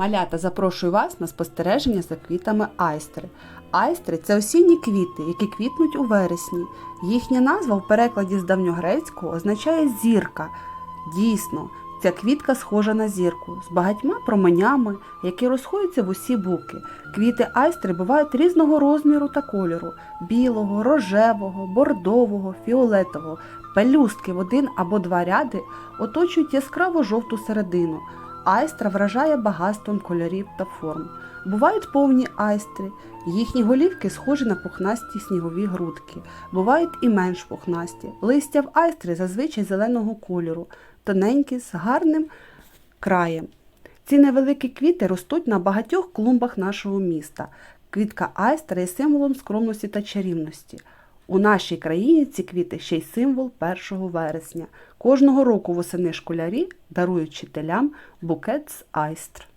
Малята запрошую вас на спостереження за квітами айстри. Айстри це осінні квіти, які квітнуть у вересні. Їхня назва в перекладі з давньогрецького означає зірка. Дійсно, ця квітка схожа на зірку з багатьма променями, які розходяться в усі боки. Квіти айстри бувають різного розміру та кольору: білого, рожевого, бордового, фіолетового. Пелюстки в один або два ряди оточують яскраво жовту середину. Айстра вражає багатством кольорів та форм. Бувають повні айстри, їхні голівки схожі на пухнасті снігові грудки. Бувають і менш пухнасті. Листя в айстри зазвичай зеленого кольору, тоненькі з гарним краєм. Ці невеликі квіти ростуть на багатьох клумбах нашого міста. Квітка айстра є символом скромності та чарівності. У нашій країні ці квіти ще й символ 1 вересня. Кожного року восени школярі дарують вчителям букет з айстр.